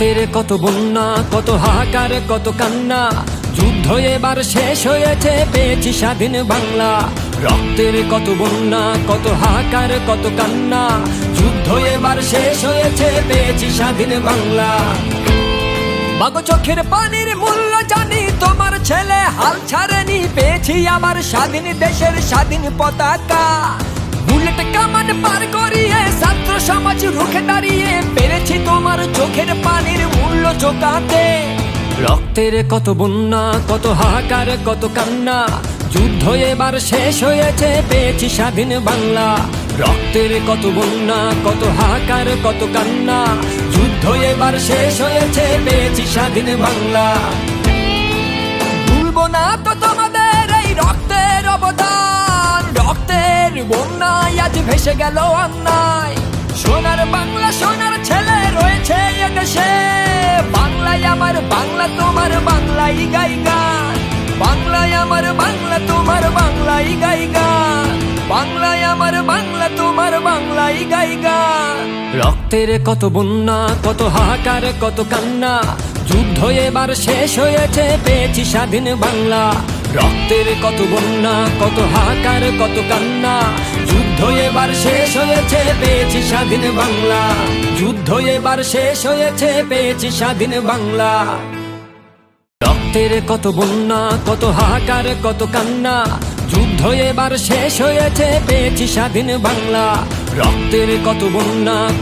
রক্তের কত বন্যা, কত হাহাকার, কত কান্না। যুদ্ধ এবার শেষ হয়েছে, পেয়েছি স্বাধীন বাংলা। রক্তের কত বন্যা, কত হাহাকার, কত কান্না। যুদ্ধ এবার শেষ হয়েছে, পেয়েছি স্বাধীন বাংলা। চোখের পানির মূল্য জানি, তোমার ছেলে হাল ছাড়েনি। পেয়েছি আবার স্বাধীন দেশের স্বাধীন পতাকা। বুলেট কামান পার করিয়ে, ছাত্র সমাজ রুখে দাঁড়িয়ে, পেরেছি তোমার চোখের চোকাতে রক্তের কত বন্যা, কত হাহাকার, কত কান্না। যুদ্ধ এবার শেষ হয়েছে, পেয়েছি স্বাধীন বাংলা। রক্তের কত বন্যা, কত হাহাকার, কত কান্না। যুদ্ধ এবার শেষ হয়েছে, পেয়েছি স্বাধীন বাংলা। ভুলবো না তো তোমাদের এই রক্তের অবদান। রক্তের বন্যায় আজ ভেসে গেল অন্যায়। বাংলাই গাই গান বাংলায় আমার বাংলা, তোমার বাংলাই গাই গান বাংলায় আমার বাংলা, তোমার বাংলাই গাই গান রক্তের কত বন্যা, কত হাহাকার, কত কান্না। যুদ্ধ এবার শেষ হয়েছে, পেয়েছি স্বাধীন বাংলা। রক্তের কত বন্যা, কত হাহাকার, কত কান্না। যুদ্ধ এবার শেষ হয়েছে, পেয়েছি স্বাধীন বাংলা। যুদ্ধ এবার শেষ হয়েছে, পেয়েছি স্বাধীন বাংলা। রক্তের কত বন্যা, কত হাহাকার, কত কান্না। যুদ্ধ এবার শেষ হয়েছে, পেয়েছি স্বাধীন বাংলা। রক্তের কত বন্যা